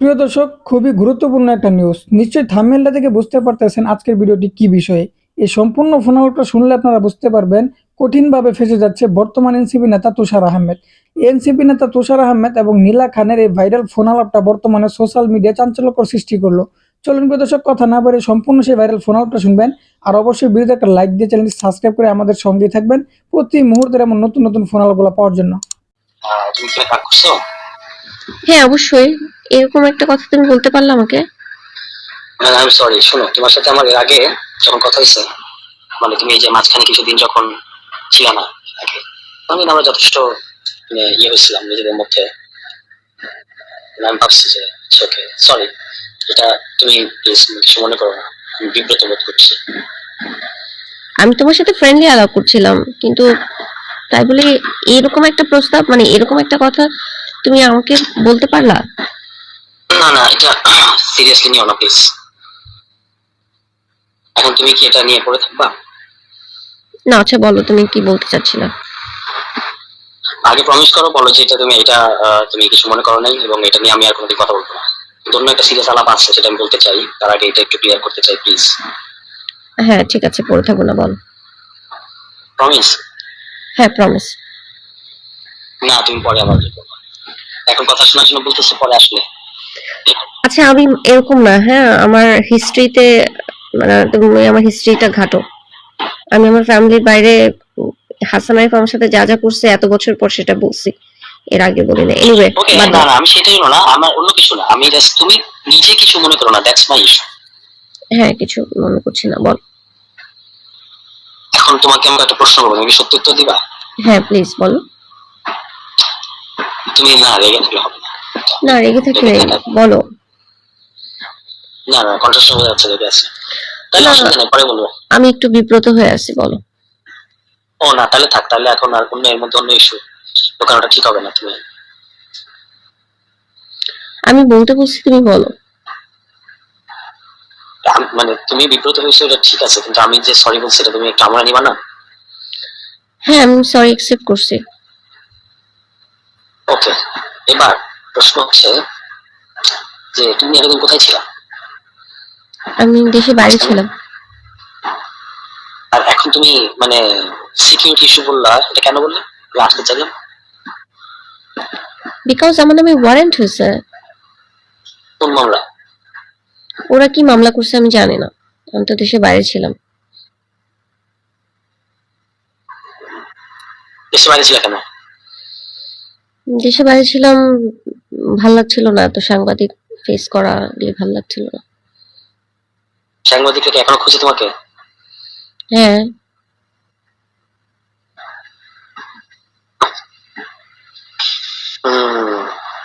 প্রিয় দর্শক খুবই গুরুত্বপূর্ণ একটা নিউজ নিশ্চয়ই থাম্বনেলটা থেকে বুঝতে পারতেছেন আজকের ভিডিওটি কি বিষয়ে। এই সম্পূর্ণ ফোনাউটটা শুনলে আপনারা বুঝতে পারবেন কঠিনভাবে ফেসে যাচ্ছে বর্তমান এনসিপি নেতা তুষার আহমেদ। এনসিপি নেতা তুষার আহমেদ এবং নীলা খানের এই ভাইরাল ফোন আলাপটা বর্তমানে সোশ্যাল মিডিয়া চাঞ্চল্যকর সৃষ্টি করল। চলুন প্রিয় দর্শক কথা না বলে সম্পূর্ণ সেই ভাইরাল ফোন আউটটা শুনবেন। আর অবশ্যই ভিডিওতে একটা লাইক দিয়ে চ্যানেলটি সাবস্ক্রাইব করে আমাদের সঙ্গে থাকবেন প্রতি মুহূর্তের এমন নতুন নতুন ফোন আলাপগুলো পাওয়ার জন্য। তুমি কি রাগ করছ হ্যাঁ অবশ্যই। এরকম একটা কথা তুমি বলতে পারলে আমাকে? আমি সরি শোনো তোমার সাথে আমার এর আগে যখন কথা হয়েছে মানে তুমি এই যে মাঝখানে কিছুদিন যখন ছিল না আগে তখন আমরা যথেষ্ট মানে ইয়ে হয়েছিলাম নিজেদের মধ্যে মানে আমি ভাবছি যে ওকে সরি এটা তুমি প্লিজ কিছু মনে করো না আমি বিব্রত বোধ করছি। আমি তোমার সাথে ফ্রেন্ডলি আলাপ করছিলাম কিন্তু তাই বলে এরকম একটা প্রস্তাব মানে এরকম একটা কথা তুমি আমাকে বলতে পারলা? না না এটা সিরিয়াসলি নিও না প্লিজ এখন তুমি কি এটা নিয়ে পড়ে থাকবা? না আচ্ছা বলো তুমি কি বলতে চাচ্ছিলা? আগে প্রমিস করো বলো যে এটা তুমি এটা তুমি কিছু মনে করো নাই এবং এটা নিয়ে আমি আর কোনোদিন কথা বলব না। অন্য একটা সিরিয়াস আলাপ আছে সেটা আমি বলতে চাই। তার আগে এটা একটু ক্লিয়ার করতে চাই প্লিজ হ্যাঁ ঠিক আছে পড়ে থাকো না বলো। প্রমিস হ্যাঁ প্রমিস না তুমি পরে আবার এখন কথা শোনার জন্য বলতেছে পরে আসলে। আচ্ছা আমি এরকম না হ্যাঁ? আমার হিস্ট্রিতে মানে তুমি আমার হিস্ট্রিটা ঘাটো। আমি আমার ফ্যামিলির বাইরে হাসান আরিফ আমার সাথে যা যা করছে এত বছর পর সেটা বলছি। এর আগে বলি না এনিওয়ে না না আমি সেটাই না আমার অন্য কিছু না। আমি জাস্ট তুমি নিজে কিছু মনে করো না দ্যাটস মাই ইস্যু হ্যাঁ কিছু মনে করছি না বল। এখন তোমাকে আমি একটা প্রশ্ন করব তুমি সত্যি উত্তর দিবা? হ্যাঁ প্লিজ বলো। তুমি না রেগে থাকলে হবে না। না রেগে থাকলে বলো। না না কন্ট্রাস্ট হয়ে যাচ্ছে রেগে আছে। তাহলে। অসুবিধা নেই পরে বলব। আমি একটু বিব্রত হয়ে আছি বলো। ও না তাহলে থাক তাহলে এখন আর অন্য এর মধ্যে অন্য ইস্যু ঠিক হবে না তুমি। আমি বলতে বলছি তুমি বলো। মানে তুমি বিব্রত হয়েছো এটা ঠিক আছে কিন্তু আমি যে সরি বলছি এটা তুমি একটু আমরা নিবা না? হ্যাঁ আমি সরি অ্যাকসেপ্ট করছি। ওকে এবার প্রশ্ন হচ্ছে যে তুমি এতদিন কোথায় ছিলা? আমি দেশে বাইরে ছিলাম। আর এখন তুমি মানে সিকিউরিটি ইস্যু বললা এটা কেন বললে? আমি আসতে চাইলাম বিকজ আমার নামে ওয়ারেন্ট হয়েছে। কোন মামলা? ওরা কি মামলা করছে আমি জানি না। আমি তো দেশে বাইরে ছিলাম। দেশে বাইরে ছিল কেন? দেশে বাইরে ছিলাম ভালো লাগছিল না এত সাংবাদিক ফেস করা দিয়ে ভালো লাগছিল না। সাংবাদিক কি এখনও খুঁজে তোমাকে? হ্যাঁ।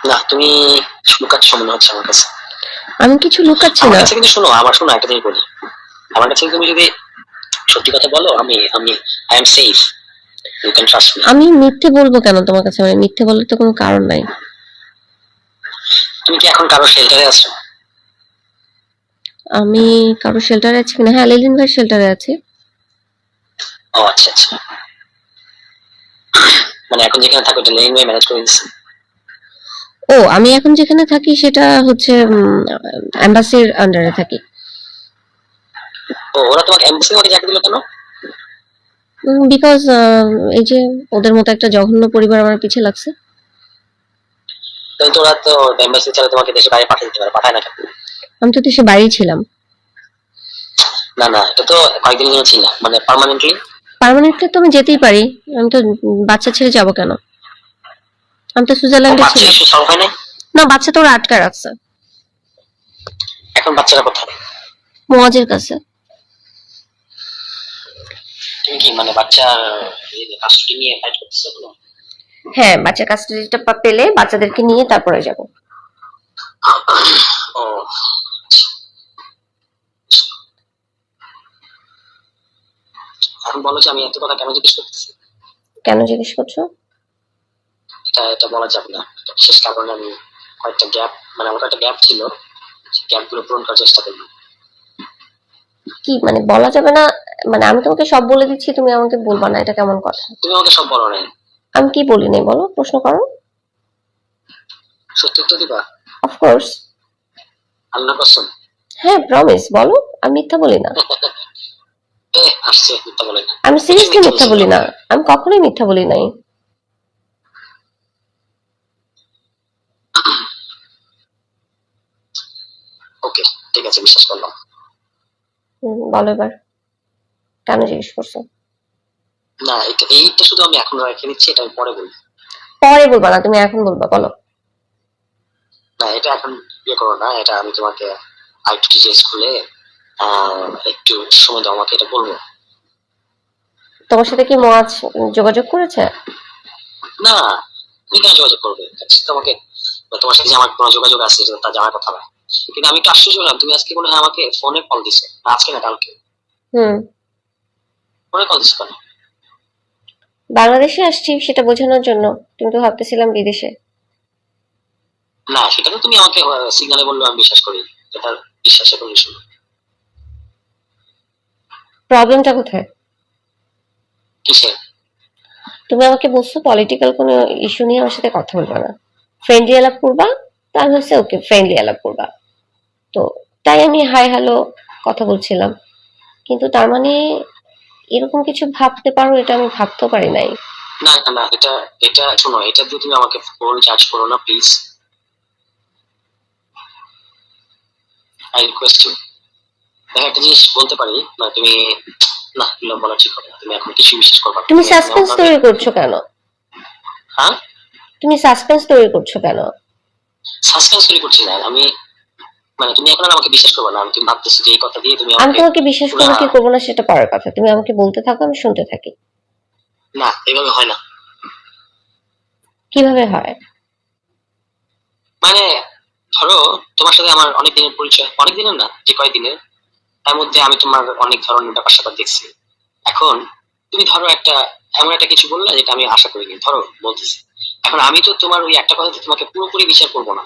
না তুমি লুকাচ্ছ মনে হচ্ছে আমার কাছে। আমি কিছু লুকাচ্ছি না। কিন্তু শোনো আমার শোনো একটা জিনিস বলি। আমার কাছে তুমি যদি সত্যি কথা বলো আমি আমি আই এম সেফ আমি মিথ্যে বলব কেন তোমার কাছে? মানে মিথ্যে বলার তো কোনো কারণ নাই। তুমি কি এখন কারও শেল্টারে আছো? আমি কারও শেল্টারে আছি কিনা? হ্যাঁ লিলিন ভাই শেল্টারে আছে। ও আচ্ছা আচ্ছা। মানে এখন যেখানে থাকো এটা লেনিন ভাই ম্যানেজ করে দিচ্ছে? ও আমি এখন যেখানে থাকি সেটা হচ্ছে এম্বাসির আন্ডারে থাকি। ও ওরা তোমাকে এমবাসি তোমাকে চাকরি দিল কেন? বিকজ এই যে ওদের মতো একটা জঘন্য পরিবার আমার পিছে লাগছে। তাই তো ওরা তো এমবাসি ছাড়া তোমাকে দেশে বাইরে পাঠিয়ে দিতে পারে পাঠায় না কেন? আমি তো দেশে বাইরেই ছিলাম। না না এটা তো কয়েকদিনের জন্য ছিল মানে পার্মানেন্টলি পার্মানেন্টলি তো আমি যেতেই পারি আমি তো বাচ্চা ছেড়ে যাব কেন? আমি তো সুইজারল্যান্ডে ছিলাম। সলভ হয় নাই? না বাচ্চা তো ওরা আটকা রাখছে। এখন বাচ্চারা কোথায়? মোয়াজের কাছে। তুমি কি মানে বাচ্চার কাস্টডি নিয়ে ফাইট করতেছো কোনো? হ্যাঁ বাচ্চা কাস্টাডিটা পেলে বাচ্চাদেরকে নিয়ে তারপরে যাব। ও এখন বলো যে আমি এত কথা কেন জিজ্ঞেস করতেছি? কেন জিজ্ঞেস করছ? এটা এটা বলা যাবে না। বিশেষ কারণে আমি কয়েকটা গ্যাপ মানে আমার একটা গ্যাপ ছিল। গ্যাপগুলো পূরণ করার চেষ্টা করলাম। কি মানে বলা যাবে না? মানে আমি তোমাকে সব বলে দিচ্ছি তুমি আমাকে বলবা না এটা কেমন কথা? তুমি আমাকে সব বলো নাই। আমি কি বলি নাই বলো প্রশ্ন করো। সত্যি উত্তর দিবা? অফকোর্স আল্লাহ কসম। হ্যাঁ প্রমিস বলো আমি মিথ্যা বলি না। না। আমি সিরিয়াসলি মিথ্যা বলি না। আমি কখনোই মিথ্যা বলি নাই। ওকে ঠিক আছে বিশ্বাস করলাম। বলো এবার। কেন জিজ্ঞেস করছ? না এটা এইটা শুধু আমি এখন রেখে নিচ্ছি এটা আমি পরে বলব। পরে বলবা না তুমি এখন বলবা বলো। না এটা এখন ইয়ে করো না এটা আমি তোমাকে আরেকটু ডিটেলস খুলে একটু সময় দাও আমাকে এটা বলব। তোমার সাথে কি মজ যোগাযোগ করেছে? না তুমি কেন যোগাযোগ করবে। That's তোমাকে তোমার সাথে যে আমার কোনো যোগাযোগ আছে তা জানার কথা না। কিন্তু আমি একটু আশ্চর্য হলাম তুমি আজকে মনে হয় আমাকে ফোনে কল দিছো আজকে না কালকে। হুম। ফোনে কল দিছো কেন? বাংলাদেশে আসছি সেটা বোঝানোর জন্য তুমি তো ভাবতেছিলাম বিদেশে। না সেটা তো তুমি আমাকে সিগনালে বলল আমি বিশ্বাস করি এটা বিশ্বাসের কোনো issue না। প্রবলেমটা কোথায়? কিসে তুমি আমাকে বলছো পলিটিক্যাল কোনো ইস্যু নিয়ে আমার সাথে কথা বলবে না। ফ্রেন্ডলি আলাপ করবা তার হচ্ছে ওকে ফ্রেন্ডলি আলাপ করবা। তো তাই আমি হাই হ্যালো কথা বলছিলাম। কিন্তু তার মানে এরকম কিছু ভাবতে পারো এটা আমি ভাবতেও পারি নাই। না না না এটা এটা শোনো এটা দিয়ে তুমি আমাকে ফোন চার্জ করো না প্লিজ আই রিকোয়েস্ট ইউ দেখো একটা জিনিস বলতে পারি না তুমি না এগুলো বলা ঠিক হবে তুমি এখন কিছু বিশ্বাস করবা। তুমি সাসপেন্স তৈরি করছ কেন? হ্যাঁ? তুমি সাসপেন্স তৈরি করছ কেন? সাসপেন্স তৈরি করছি না আমি মানে তুমি এখন আমাকে বিশ্বাস করবে না আমি তুমি ভাবতেছি যে এই কথা দিয়ে তুমি আমি তোমাকে বিশ্বাস করব কি করব না সেটা পরের কথা। তুমি আমাকে বলতে থাকো আমি শুনতে থাকি। না এভাবে হয় না। কীভাবে হয়? মানে ধরো তোমার সাথে আমার অনেক দিনের পরিচয় অনেক দিনের না যে কয়েকদিনের তার মধ্যে আমি তোমার অনেক ধরনের ব্যাপার স্যাপার দেখছি। এখন তুমি ধরো একটা এমন একটা কিছু বললে যেটা আমি আশা করিনি ধরো বলতেছি। এখন আমি তো তোমার ওই একটা কথাতে তোমাকে পুরোপুরি বিচার করব না।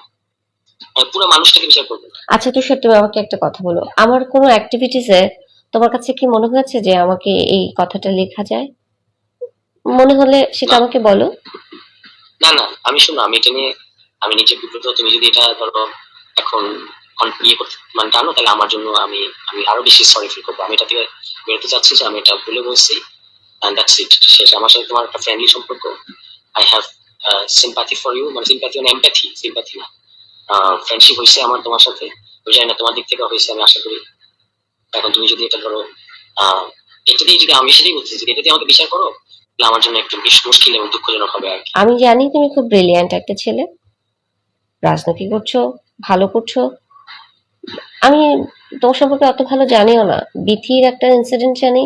পুরো মানুষটাকে বিচার করব। আচ্ছা তুষার তুমি আমাকে একটা কথা বলো। আমার কোনো অ্যাক্টিভিটিসে তোমার কাছে কি মনে হয়েছে যে আমাকে এই কথাটা লেখা যায়? মনে হলে সেটা আমাকে বলো। না না আমি শোনো আমি এটা নিয়ে আমি নিজে বিব্রত। তুমি যদি এটা ধরো এখন ইয়ে করতে মানে টানো তাহলে আমার জন্য আমি আমি আরও বেশি সরি ফিল করব। আমি এটা থেকে বেরোতে চাচ্ছি যে আমি এটা ভুলে বলছি অ্যান্ড দ্যাটস ইট শেষ আমার সাথে তোমার একটা ফ্রেন্ডলি সম্পর্ক। I have sympathy for you মানে সিম্পাথি মানে এমপ্যাথি সিম্পাথি না। ফ্রেন্ডশিপ হয়েছে আমার তোমার সাথে। আমি না তোমার দিক থেকে হয়েছে আমি আশা করি। এখন তুমি যদি এটা ধরো এটা দিয়ে যদি আমি সেটাই বলতেছি, যদি এটা দিয়ে আমাকে বিচার করো, তাহলে আমার জন্য একটু বেশ মুশকিল এবং দুঃখজনক হবে আর আমি জানি তুমি খুব ব্রিলিয়ান্ট একটা ছেলে। রাজনীতি করছ, ভালো করছ। আমি তোমার সম্পর্কে অত ভালো জানিও না। বিথির একটা ইনসিডেন্ট জানি।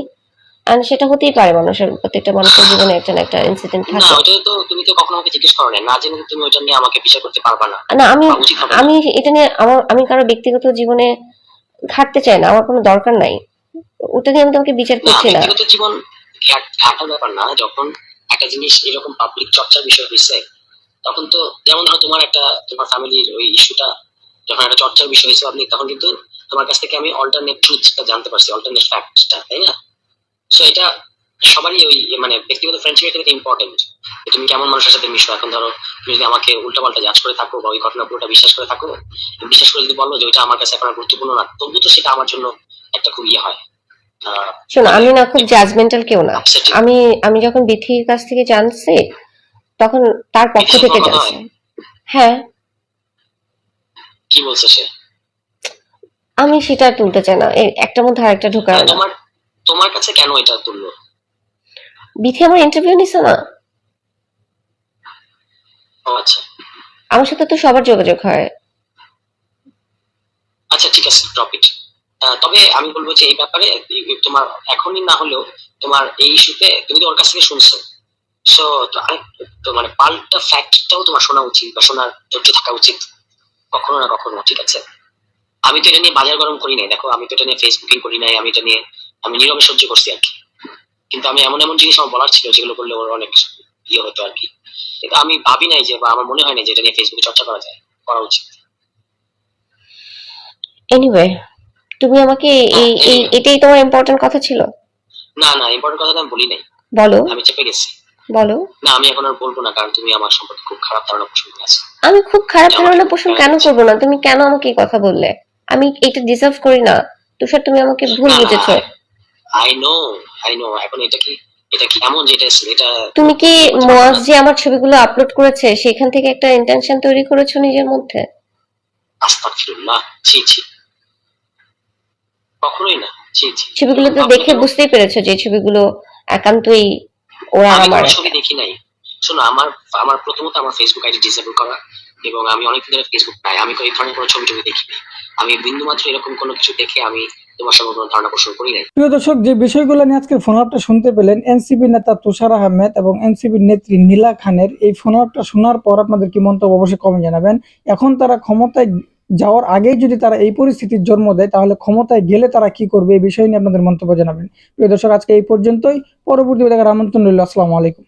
আর সেটা হতেই পারে মানুষের প্রত্যেকটা মানুষের জীবনে একটা না একটা ইনসিডেন্ট থাকে। না ওটা তো তুমি তো কখনো আমাকে জিজ্ঞেস করো না জেনে তুমি ওটা নিয়ে আমাকে বিচার করতে পারবা না। না আমি। আমি এটা নিয়ে আমার আমি কারও ব্যক্তিগত জীবনে ঘাটতে চাই না আমার কোনো দরকার নাই। ওটা নিয়ে আমি তোমাকে বিচার করছি না। ব্যক্তিগত জীবন ঘাট- ঘাটার ব্যাপার না। যখন একটা জিনিস এরকম পাবলিক চর্চার বিষয় হয়েছে তখন তো যেমন ধরো তোমার একটা তোমার ফ্যামিলির ওই ইস্যুটা যখন একটা চর্চার বিষয় হয়েছে পাবলিক তখন কিন্তু তোমার কাছ থেকে আমি অল্টারনেট ট্রুথটা জানতে পারছি অল্টারনেট ফ্যাক্টটা তাই না? সো এটা সবারই ওই মানে ব্যক্তিগত ফ্রেন্ডশিপের ক্ষেত্রে ইম্পর্টেন্ট তুমি কেমন মানুষের সাথে মিশো। এখন ধরো তুমি যদি আমাকে উল্টাপাল্টা জাজ করে থাকো বা ওই ঘটনা পুরোটা বিশ্বাস করে থাকো বিশ্বাস করে যদি বলো যে ওইটা আমার কাছে এখন গুরুত্বপূর্ণ না তবু তো সেটা আমার জন্য একটা খুব ইয়ে হয়। শোনো আমি না খুব জাজমেন্টাল কেউ না। আমি আমি যখন বিথির কাছ থেকে জানছি তখন তার পক্ষ থেকে জানছি। হ্যাঁ? কি বলছে সে? আমি সেটা তুলতে চাই না। এই একটার মধ্যে আরেকটা ঢোকায় না। তোমার তোমার কাছে কেন এটা তুললো? বিথি আমার ইন্টারভিউ নিছে না। আচ্ছা। আমার সাথে তো সবার যোগাযোগ হয়। আচ্ছা ঠিক আছে ড্রপ ইট তবে আমি বলব যে এই ব্যাপারে তোমার এখনই না হলেও তোমার এই ইস্যুতে তুমি তো ওর কাছ থেকে শুনছো। সো তো মানে পাল্টা ফ্যাক্টটাও তোমার শোনা উচিত বা শোনার ধৈর্য থাকা উচিত। কখনো না কখনো ঠিক আছে? আমি তো এটা নিয়ে বাজার গরম করি নাই দেখো আমি তো এটা নিয়ে ফেসবুকিং করি নাই আমি এটা নিয়ে আমি নীরবে সহ্য করছি আর কি। কিন্তু আমি এমন এমন জিনিস আমার বলার ছিল যেগুলো করলে ওর অনেক ইয়ে হতো আর কি। কিন্তু আমি ভাবি নাই যে বা আমার মনে হয় না যে এটা নিয়ে ফেসবুকে চর্চা করা যায় করা উচিত। এনিওয়ে তুমি আমাকে এই এই এটাই তোমার ইম্পর্টেন্ট কথা ছিল? না না ইম্পর্টেন্ট কথা তো আমি বলি নাই। বলো। আমি চেপে গেছি। বলো। না আমি এখন আর বলব না কারণ তুমি আমার সম্পর্কে খুব খারাপ ধারণা পোষণ আমি খুব খারাপ ধারণা পোষণ কেন করব না? তুমি কেন আমাকে এই কথা বললে? আমি এটা ডিজার্ভ করি না। তুষার তুমি আমাকে ভুল বুঝেছ। আই নো আই নো এখন এটা কি এটা কি এমন যেটা এটা তুমি কি মোয়াজ যে আমার ছবিগুলো আপলোড করেছে সেখান থেকে একটা ইন্টেনশন তৈরি করেছ নিজের মধ্যে? আস্তাগফিরুল্লাহ। ছি ছি। কখনোই না। ছি ছি। ছবিগুলো তো দেখে বুঝতেই পেরেছ যে ছবিগুলো একান্তই ওরা আমি আমার ছবি দেখি নাই। শোনো আমার আমার প্রথমত আমার ফেসবুক আইডি ডিসেবল করা এবং আমি অনেক ধরে ফেসবুক নাই। আমি এই ধরনের কোনো ছবি টবি দেখি। আমি বিন্দু মাত্র এরকম কোনো কিছু দেখে আমি তোমার সঙ্গে কোনো ধারণা পোষণ করি নাই। প্রিয় দর্শক, যে বিষয়গুলো নিয়ে আজকের ফোন আপটা শুনতে পেলেন এনসিপি নেতা তুষার আহমেদ এবং এনসিপির নেত্রী নীলা খানের, এই ফোন আপটা শোনার পর আপনাদের কি মন্তব্য অবশ্যই কমে জানাবেন। এখন তারা ক্ষমতায় যাওয়ার আগেই যদি তারা এই পরিস্থিতির জন্ম দেয়, তাহলে ক্ষমতায় গেলে তারা কি করবে, এই বিষয় নিয়ে আপনাদের মন্তব্য জানাবেন। প্রিয় দর্শক, আজকে এই পর্যন্তই। পরবর্তী দেখার আমন্ত্রণ রইল। আসসালামু আলাইকুম।